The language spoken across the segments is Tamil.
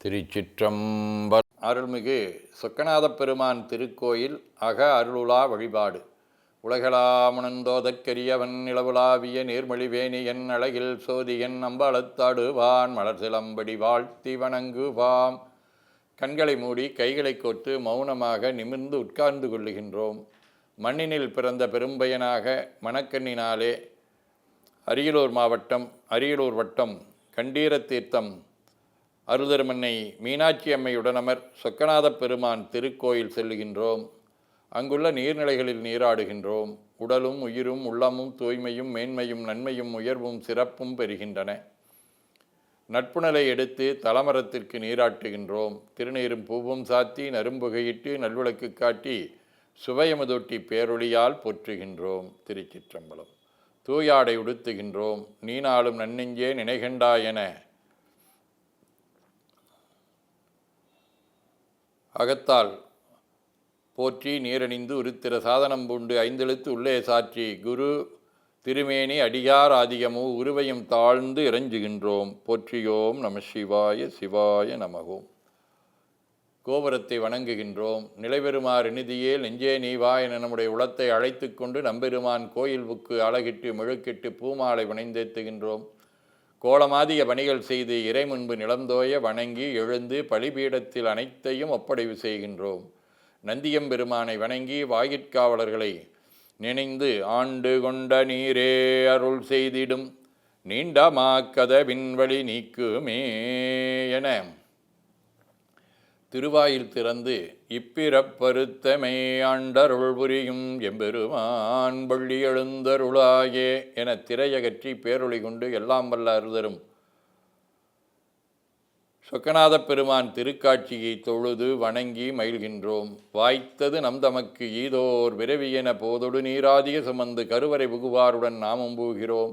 திருச்சிற்றம்பர் அருள்மிகு சொக்கநாத பெருமான் திருக்கோயில் அக அருளுலா வழிபாடு. உலகளாமுணந்தோதற்கரியவன் நிலவுலாவிய நீர்மொழிவேணியன் அழகில் சோதியன் அம்பலத்தாடுவான் மலர் சிலம்படி வாழ்த்தி வணங்குவாம். கண்களை மூடி கைகளை கோர்த்து மௌனமாக நிமிர்ந்து உட்கார்ந்து கொள்ளுகின்றோம். மண்ணினில் பிறந்த பெரும்பயனாக மணக்கண்ணினாலே அரியலூர் மாவட்டம் அரியலூர் வட்டம் கண்டீர தீர்த்தம் அருதருமன்னை மீனாட்சி அம்மையுடனமர் சொக்கநாதப் பெருமான் திருக்கோயில் செல்லுகின்றோம். அங்குள்ள நீர்நிலைகளில் நீராடுகின்றோம். உடலும் உயிரும் உள்ளமும் தூய்மையும் மேன்மையும் நன்மையும் உயர்வும் சிறப்பும் பெறுகின்றன. நட்புணலை எடுத்து தலமரத்திற்கு நீராட்டுகின்றோம். திருநீரும் பூவும் சாத்தி நரும்புகையிட்டு நல்விளக்கு காட்டி சுவையமுதொட்டி பேரொளியால் போற்றுகின்றோம். திருச்சிற்றம்பலம். தூயாடை உடுத்துகின்றோம். நீனாலும் நன்னெஞ்சே நினைகண்டா என அகத்தால் போற்றி நீரணிந்து உருத்திர சாதனம் பூண்டு ஐந்தெழுத்து உள்ளே சாற்றி குரு திருமேனி அடியார் ஆதிகமோ உருவையும் தாழ்ந்து இறைஞ்சுகின்றோம். போற்றியோம் நம சிவாய சிவாய நமகோம் கோபுரத்தை வணங்குகின்றோம். நிலைபெறுமாறு நிதியே நெஞ்சே நீவா என நம்முடைய உளத்தை அழைத்து கொண்டு நம்பெருமான் கோயில் புக்கு அழகிட்டு முழுக்கிட்டு பூமாலை வணைந்தேத்துகின்றோம் கோலமாதிய பணிகள் செய்து இறை முன்பு நிலந்தோய வணங்கி எழுந்து பலிபீடத்தில் அனைத்தையும் ஒப்படைவு செய்கின்றோம். நந்தியம்பெருமானை வணங்கி வாயிற்காவலர்களை நினைந்து ஆண்டு கொண்ட நீரே அருள் செய்திடும். நீண்டமாக்கத விண்வழி நீக்குமே என திருவாயில் திறந்து இப்பிறப்பருத்தமே ஆண்டருள் புரியும் எம்பெருமான் பள்ளி எழுந்தருளாயே என திரையகற்றி பேரொளி கொண்டு எல்லாம் வல்ல அருதரும். சொக்கநாதப் பெருமான் திருக்காட்சியை தொழுது வணங்கி மயில்கின்றோம் வாய்த்தது நம் தமக்கு ஈதோர் விரவியென போதொடு நீராதிய சுமந்து கருவறை புகுவாருடன் நாமும் பூகிறோம்.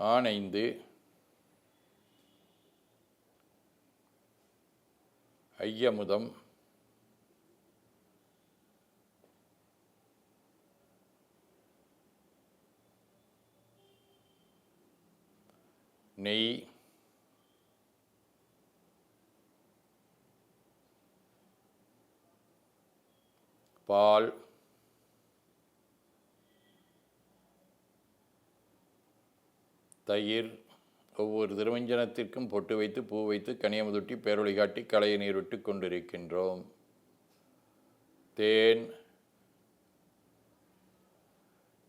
ஆனைந்து ஐயமுதம் நெய் பால் தயிர் ஒவ்வொரு திருவஞ்சனத்திற்கும் பொட்டு வைத்து பூ வைத்து கனியமுதொட்டி பேரொழி காட்டி களைய நீர் விட்டு கொண்டிருக்கின்றோம். தேன்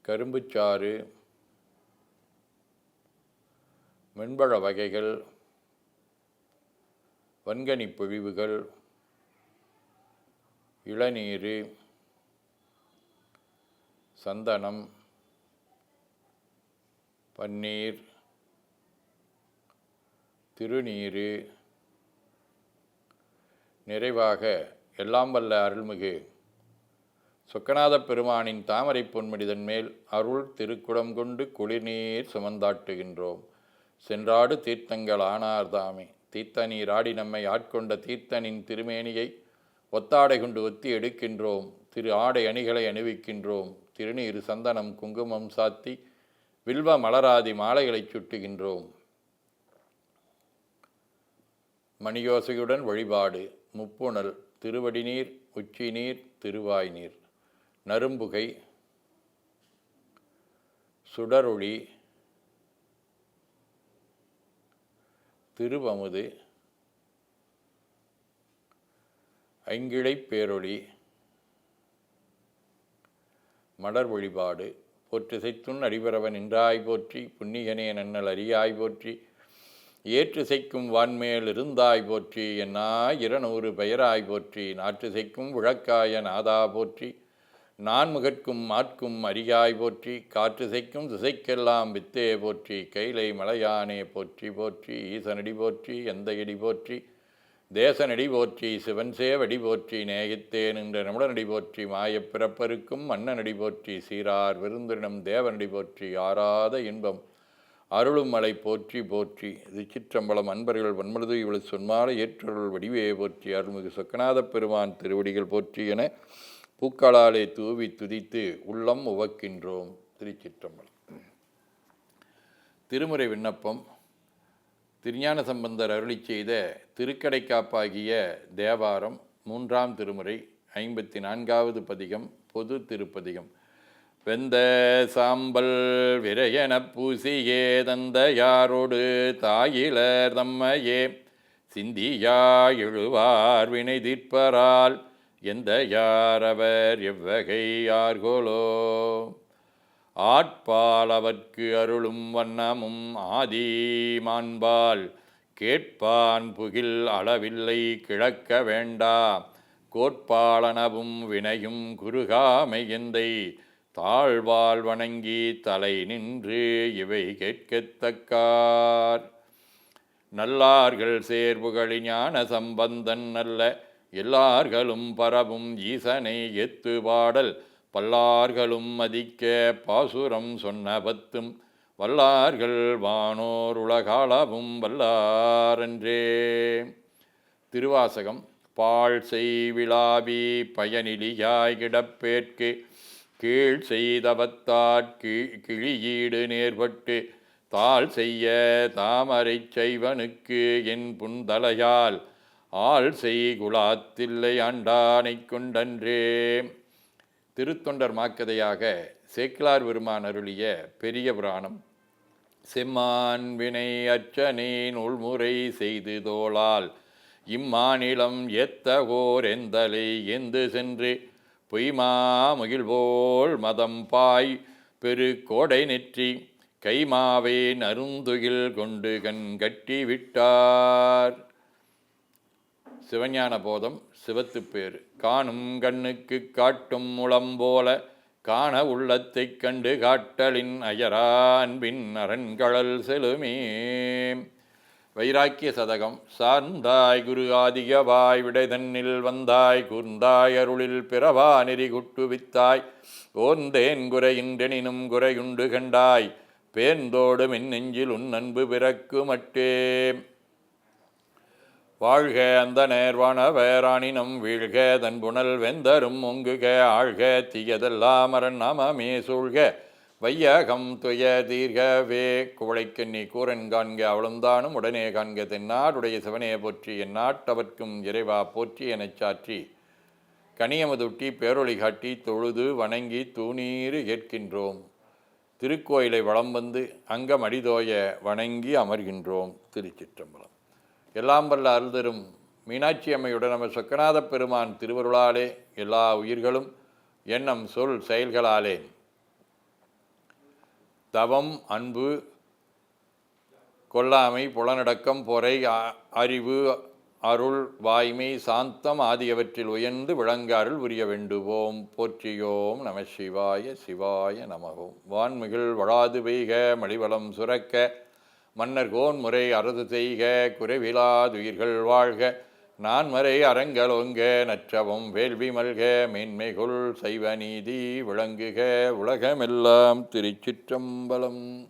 கரும்புச்சாறு மென்பழ வகைகள் வன்கனி பொழிவுகள் இளநீர் சந்தனம் பன்னீர் திருநீரு நிறைவாக எல்லாம் வல்ல அருள்மிகு. சொக்கநாத பெருமானின் தாமரை பொன்முடிதன் மேல் அருள் திருக்குடம் கொண்டு குளிர்நீர் சுமந்தாட்டுகின்றோம். சென்றாடு தீர்த்தங்கள் ஆனார்தாமே. தீர்த்த நீராடி ஆடி நம்மை ஆட்கொண்ட தீர்த்தனின் திருமேனியை ஒத்தாடை கொண்டு ஒத்தி எடுக்கின்றோம். திரு ஆடை அணிகளை அணிவிக்கின்றோம். திருநீர் சந்தனம் குங்குமம் சாத்தி வில்வ மலராதி மாலைகளை சுட்டுகின்றோம். மணியோசையுடன் வழிபாடு முப்புணல் திருவடிநீர் உச்சிநீர் திருவாய்நீர். நரும்புகை சுடரொளி திருவமுது ஐங்கிழைப் பேரொளி மலர் வழிபாடு போற்றிசைத்துன் அடிபரவன் நின்றாய் போற்றி புன்னிகனே நன்னல் அறியாய் போற்றி ஏற்றிசைக்கும் வான்மேல் இருந்தாய் போற்றி என்னா இருநூறு பெயராய் போற்றி நாற்றுசைக்கும் விளக்காய நாதா போற்றி நான்முகற்கும் மாட்கும் அரியாய் போற்றி காற்றுசைக்கும் திசைக்கெல்லாம் வித்தே போற்றி கைலை மலையானே போற்றி போற்றி ஈசனடி போற்றி எந்த இடி போற்றி தேசநடி போற்றி சிவன் சேவடி போற்றி நேகித்தேன் என்ற நிமிட நடி போற்றி மாயப் பிறப்பருக்கும் மன்னனடி போற்றி சீரார் விருந்தினம் தேவனடி போற்றி ஆறாத இன்பம் அருளும் மலை போற்றி போற்றி. திச்சிற்றம்பலம் அன்பர்கள் வன்மழுது இவள் சொன்மாலை ஏற்றருள் வடிவே போற்றி. அருள்மிகு சொக்கநாத பெருமான் திருவடிகள் போற்றி என பூக்களாலே தூவி துதித்து உள்ளம் உவக்கின்றோம். திருச்சிற்றம்பலம். திருமுறை விண்ணப்பம். திருஞான சம்பந்தர் அருளி செய்த திருக்கடைக்காப்பாகிய தேவாரம் மூன்றாம் திருமுறை ஐம்பத்தி நான்காவது பதிகம் பொது திருப்பதிகம். வெந்த சாம்பல் விரையனப் பூசியே தந்த யாரோடு தாயிலர் தம்மையே. சிந்தியா எழுவார் வினை தீர்ப்பரால் எந்த யாரவர் எவ்வகை யார்கோலோ ஆட்பாலவர்க்கு அருளும் வண்ணமும் ஆதி மாண்பால் கேட்பான் புகில் அளவில்லை கிழக்க வேண்டா கோட்பாளனவும் வினையும் குறுகாமை எந்தை தாழ்வால் வணங்கி தலை நின்று இவை கேட்கத்தக்கார் நல்லார்கள் சேர்வுகளி ஞான சம்பந்தன் அல்ல எல்லார்களும் பரவும் ஈசனை எத்து பாடல் பல்லார்களும் மதிக்க பாசுரம் சொன்ன பத்தும் வல்லார்கள் வானோர் உலகாளவும் வல்லாரென்றே. திருவாசகம் பால் செய்விழாவி பயனிலியாய் கிடப்பேற்கு கீழ் செய்தவத்தாற் கி கிழியீடு நேர்பட்டு தாழ் செய்ய தாமரை செய்வனுக்கு என் புந்தலையால் ஆள் செய் குலாத்தில்லை ஆண்டானைக் கொண்டன்றே. திருத்தொண்டர் மாக்கதையாக சேக்கிலார் பெருமான் அருளிய பெரிய புராணம். செம்மான் வினை அச்சனேன் உள்முறை செய்து தோளால் இம்மாநிலம் எத்தகோர் எந்தலை எந்து சென்று பொய்மா முகில்போல் மதம் பாய் பெரு கோடை நெற்றி கைமாவே நருந்துகில் கொண்டு கண் கட்டி விட்டார். சிவஞான போதம் சிவத்துப்பேறு காணும் கண்ணுக்கு காட்டும் முளம் போல காண உள்ளத்தைக் கண்டு காட்டலின் அயரா அன்பின் அரண்கழல் செலுமே வைராக்கிய சதகம் சார்ந்தாய் குரு ஆதிகவாய் விடைதன்னில் வந்தாய் கூர்ந்தாய் அருளில் பிறவா நெறி குட்டுவித்தாய். ஓர்ந்தேன் குறையின்றெனினும் குறையுண்டு கண்டாய் பேர்ந்தோடு மின் நெஞ்சில் உன் அன்பு பிறக்கு மட்டே வாழ்க அந்த நேர்வானவராணினம் வீழ்க தன் புனல் வெந்தரும் ஒங்குக ஆழ்க தீயதெல்லாம் அரண் நாமமே சூழ்க. வையகம் துய தீர்க வே குவளைக்கண்ணி கூரன் காண்க அவளுந்தானும் உடனே காண்க தென்னாடுடைய சிவனே போற்றி என் நாட்டவர்க்கும் இறைவா போற்றி எனச் சாற்றி. கனியமதுட்டி பேரொளி காட்டி தொழுது வணங்கி தூணீறு ஏற்கின்றோம் திருக்கோயிலை வளம் வந்து அங்கம் அடிதோய வணங்கி அமர்கின்றோம். திருச்சிற்றம்பலம். எல்லாம் வல்ல அருள்தரும் மீனாட்சி அம்மையுடன் நம்ம சொக்கநாத பெருமான் திருவருளாலே எல்லா உயிர்களும் எண்ணம் சொல் செயல்களாலே. தவம் அன்பு கொல்லாமை புலனடக்கம் பொறை அ- அறிவு அருள் வாய்மை சாந்தம் ஆகியவற்றில் உயர்ந்து விளங்காருள் உரிய வேண்டுவோம். போற்றியோம் நம சிவாய சிவாய நமகோம் வான்மிகள் வளாது பெய்க மடிவளம் சுரக்க மன்னர் கோன் முறை அறது செய்க குறைவிலாதுயிர்கள் வாழ்க. நான் மறை அறங்கலோங்க நற்றவும் வேள்வி மல்க மேன்மைகுள் சைவ நீதி விளங்குக. உலகமெல்லாம் திருச்சிற்றம்பலம்.